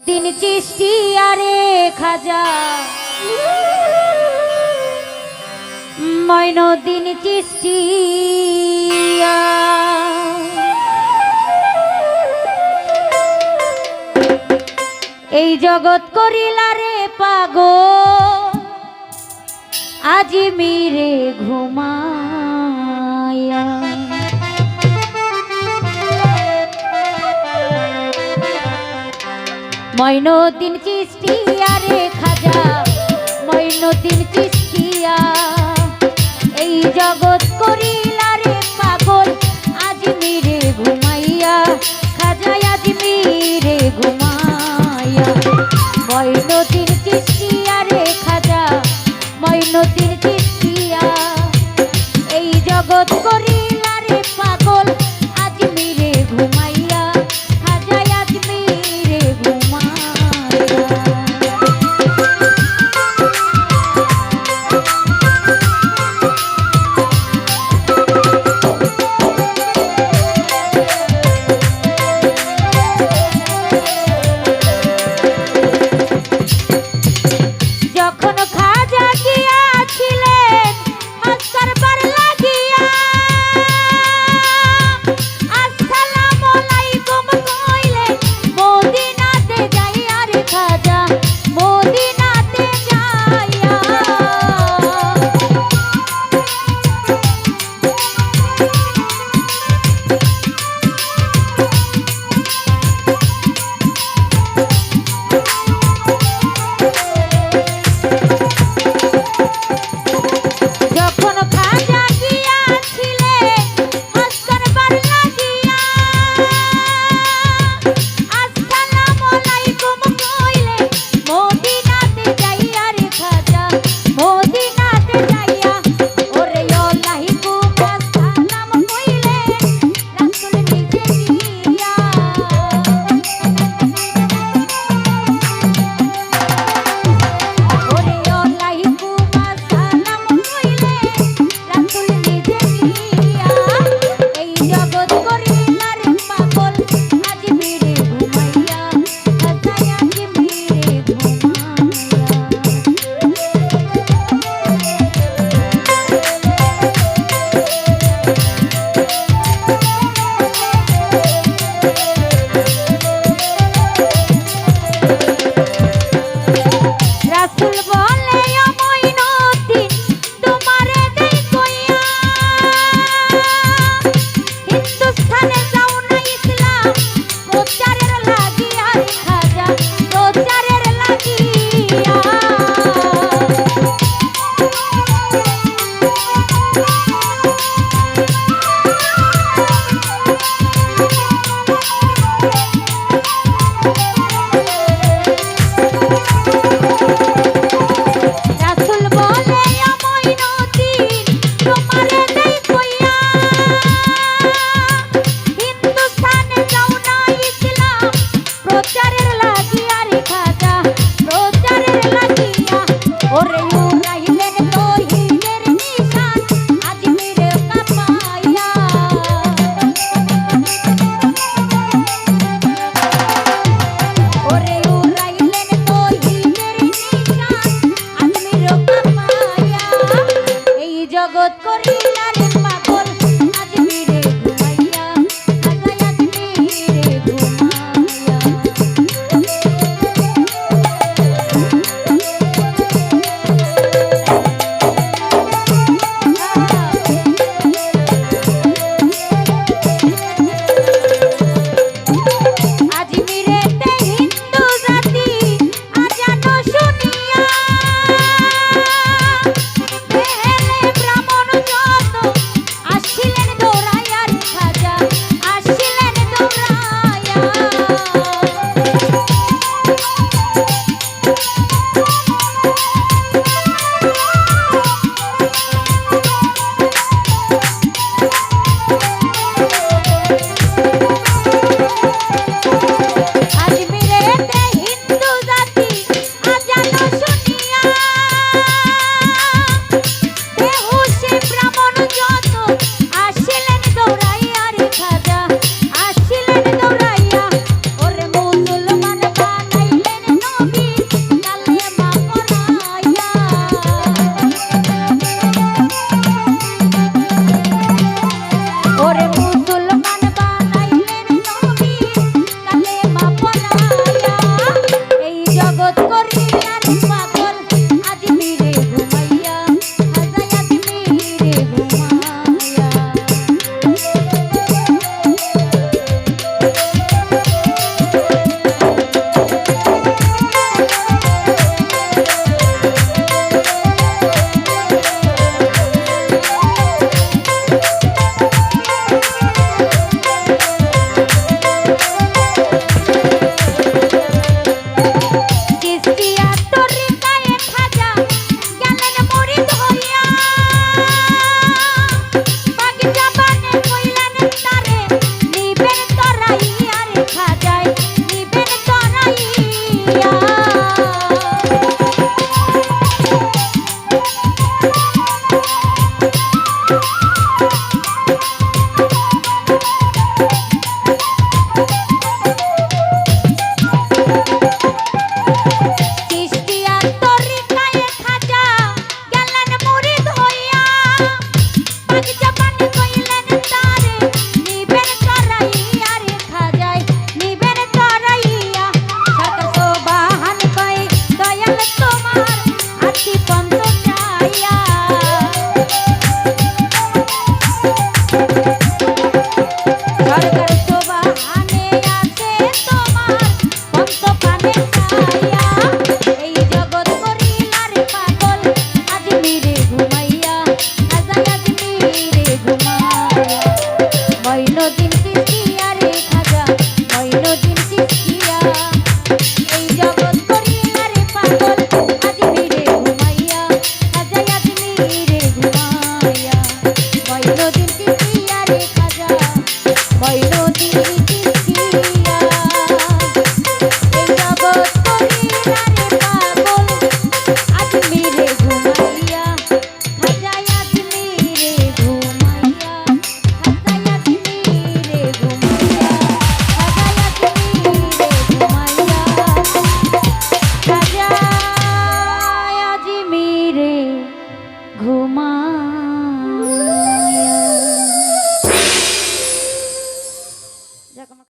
দিন চিষ্টি আরে খাজা ময়ন দিন চিষ্টি এই জগৎ করিলারে পাগ আজি মিরে ঘুমায়া ময়নদিন চিস্তিয়া রে খাজা ময়নদিন চিস্তিয়া। এই জগৎ করিলা রে পাগল আজমিরে ঘুমাইয়া, খাজা আজমিরে ঘুমাইয়া। ময়নদিন চিস্তিয়া জগৎ করি না রে